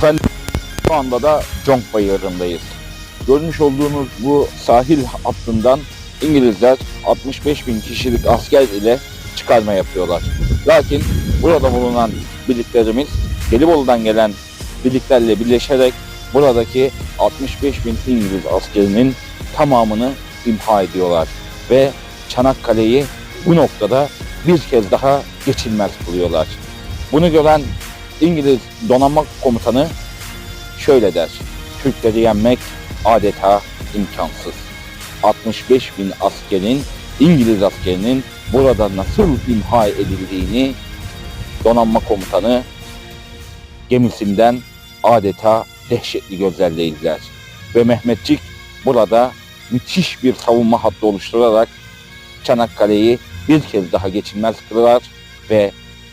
Efendim şu anda da Conk Bayırı'ndayız. Görmüş olduğunuz bu sahil hattından İngilizler 65 bin kişilik asker ile çıkarma yapıyorlar. Lakin burada bulunan birliklerimiz Gelibolu'dan gelen birliklerle birleşerek buradaki 65 bin İngiliz askerinin tamamını imha ediyorlar. Ve Çanakkale'yi bu noktada bir kez daha geçilmez kılıyorlar. Bunu gören İngiliz donanma komutanı şöyle der. Türkleri yenmek adeta imkansız. 65 bin askerin, İngiliz askerinin burada nasıl imha edildiğini donanma komutanı gemisinden adeta dehşetli gözlerle izler. Ve Mehmetçik burada müthiş bir savunma hattı oluşturarak Çanakkale'yi bir kez daha geçilmez kılar ve